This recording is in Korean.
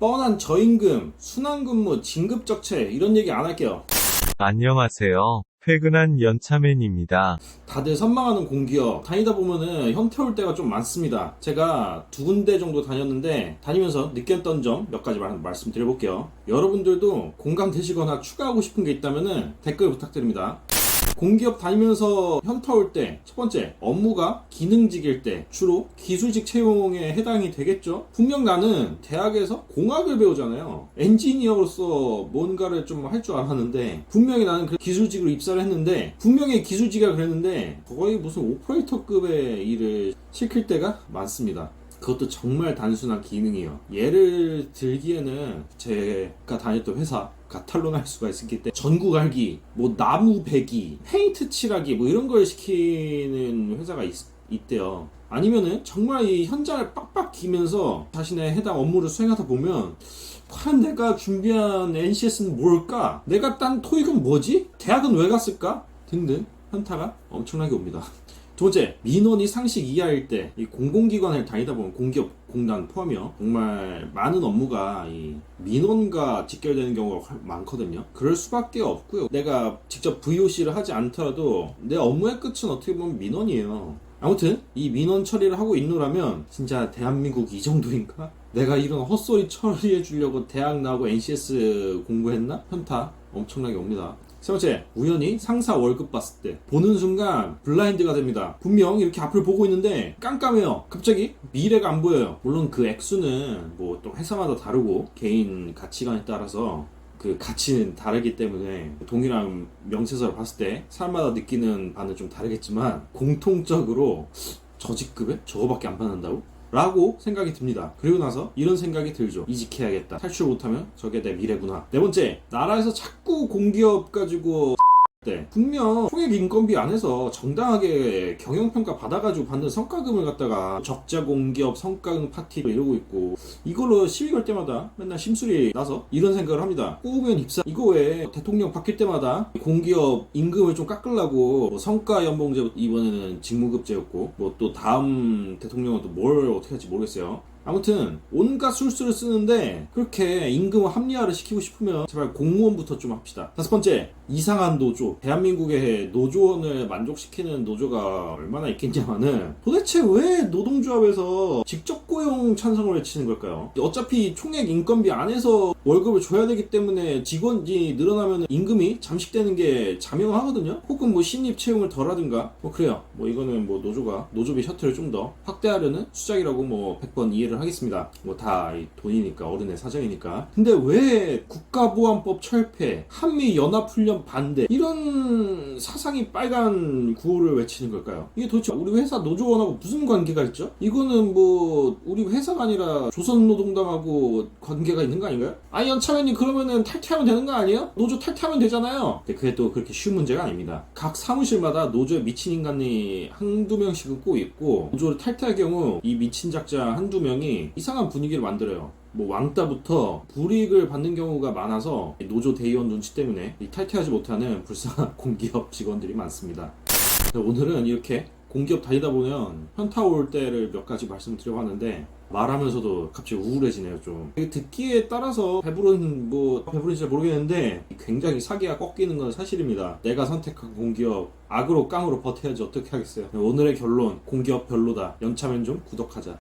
뻔한 저임금, 순환근무, 진급적체 이런 얘기 안 할게요. 안녕하세요. 퇴근한 연차맨입니다. 다들 선망하는 공기업 다니다 보면은 현타 올 때가 좀 많습니다. 제가 두 군데 정도 다녔는데 다니면서 느꼈던 점 몇 가지 말, 말씀드려볼게요. 여러분들도 공감되시거나 추가하고 싶은 게 있다면은 댓글 부탁드립니다. 공기업 다니면서 현타 올 때 첫 번째 업무가 기능직일 때 주로 기술직 채용에 해당이 되겠죠. 분명 나는 대학에서 공학을 배우잖아요. 엔지니어로서 뭔가를 좀 할 줄 알았는데 분명히 나는 그 기술직으로 입사를 했는데 분명히 기술직이라 그랬는데 거의 무슨 오퍼레이터급의 일을 시킬 때가 많습니다. 그것도 정말 단순한 기능이에요. 예를 들기에는 제가 다녔던 회사 가탈론할 수가 있었기 때문에 전구 갈기, 뭐 나무 베기, 페인트 칠하기 뭐 이런 걸 시키는 회사가 있, 있대요. 아니면은 정말 이 현장을 빡빡 기면서 자신의 해당 업무를 수행하다 보면 과연 내가 준비한 NCS는 뭘까? 내가 딴 토익은 뭐지? 대학은 왜 갔을까? 등등 현타가 엄청나게 옵니다. 두 번째, 민원이 상식 이하일 때, 이 공공기관을 다니다 보면 공기업, 공단 포함이요. 정말 많은 업무가 이 민원과 직결되는 경우가 많거든요. 그럴 수밖에 없고요. 내가 직접 VOC를 하지 않더라도 내 업무의 끝은 어떻게 보면 민원이에요. 아무튼 이 민원 처리를 하고 있노라면 진짜 대한민국 이 정도인가? 내가 이런 헛소리 처리해 주려고 대학 나오고 NCS 공부했나? 현타 엄청나게 옵니다. 세 번째, 우연히 상사 월급 봤을 때 보는 순간 블라인드가 됩니다. 분명 이렇게 앞을 보고 있는데 깜깜해요. 갑자기 미래가 안 보여요. 물론 그 액수는 뭐 또 회사마다 다르고 개인 가치관에 따라서 그 가치는 다르기 때문에 동일한 명세서를 봤을 때 사람마다 느끼는 바는 좀 다르겠지만 공통적으로 저 직급에 저거밖에 안 받는다고? 라고 생각이 듭니다. 그리고 나서 이런 생각이 들죠. 이직해야겠다. 탈출 못하면 저게 내 미래구나. 네 번째, 나라에서 자꾸 공기업 가지고 때 분명 총액 인건비 안에서 정당하게 경영평가 받아가지고 받는 성과금을 갖다가 적자 공기업 성과금 파티 이러고 있고 이걸로 시비 걸 때마다 맨날 심술이 나서 이런 생각을 합니다. 꼬우면 입사 이거 왜 대통령 바뀔 때마다 공기업 임금을 좀 깎으려고 뭐 성과 연봉제 이번에는 직무급제였고 뭐 또 다음 대통령은 또 뭘 어떻게 할지 모르겠어요. 아무튼 온갖 술수를 쓰는데 그렇게 임금 합리화를 시키고 싶으면 제발 공무원부터 좀 합시다. 다섯 번째 이상한 노조 대한민국의 노조원을 만족시키는 노조가 얼마나 있겠냐마는 도대체 왜 노동조합에서 직접 고용 찬성을 외치는 걸까요? 어차피 총액 인건비 안에서 월급을 줘야 되기 때문에 직원이 늘어나면 임금이 잠식되는 게 자명하거든요. 혹은 뭐 신입 채용을 덜 하든가 뭐 그래요. 뭐 이거는 뭐 노조가 노조비 셔틀을 좀 더 확대하려는 수작이라고 뭐 100번 이해를 하겠습니다. 뭐 다 돈이니까 어른의 사정이니까. 근데 왜 국가보안법 철폐, 한미 연합훈련 반대 이런 사상이 빨간 구호를 외치는 걸까요? 이게 도대체 우리 회사 노조원하고 무슨 관계가 있죠? 이거는 뭐 우리 회사가 아니라 조선노동당하고 관계가 있는 거 아닌가요? 아니 연차면님 그러면은 탈퇴하면 되는 거 아니에요? 노조 탈퇴하면 되잖아요. 근데 그게 또 그렇게 쉬운 문제가 아닙니다. 각 사무실마다 노조에 미친 인간이 한두 명씩은 꼭 있고 노조를 탈퇴할 경우 이 미친 작자 한두 명이 이상한 분위기를 만들어요. 뭐 왕따부터 불이익을 받는 경우가 많아서 노조 대의원 눈치 때문에 이 탈퇴하지 못하는 불쌍한 공기업 직원들이 많습니다. 오늘은 이렇게 공기업 다니다 보면 현타 올 때를 몇 가지 말씀드려 봤는데 말하면서도 갑자기 우울해지네요 좀. 듣기에 따라서 배부른 뭐 배부른지 잘 모르겠는데 굉장히 사기가 꺾이는 건 사실입니다. 내가 선택한 공기업 악으로 깡으로 버텨야지 어떻게 하겠어요? 오늘의 결론 공기업 별로다. 연차면 좀 구독하자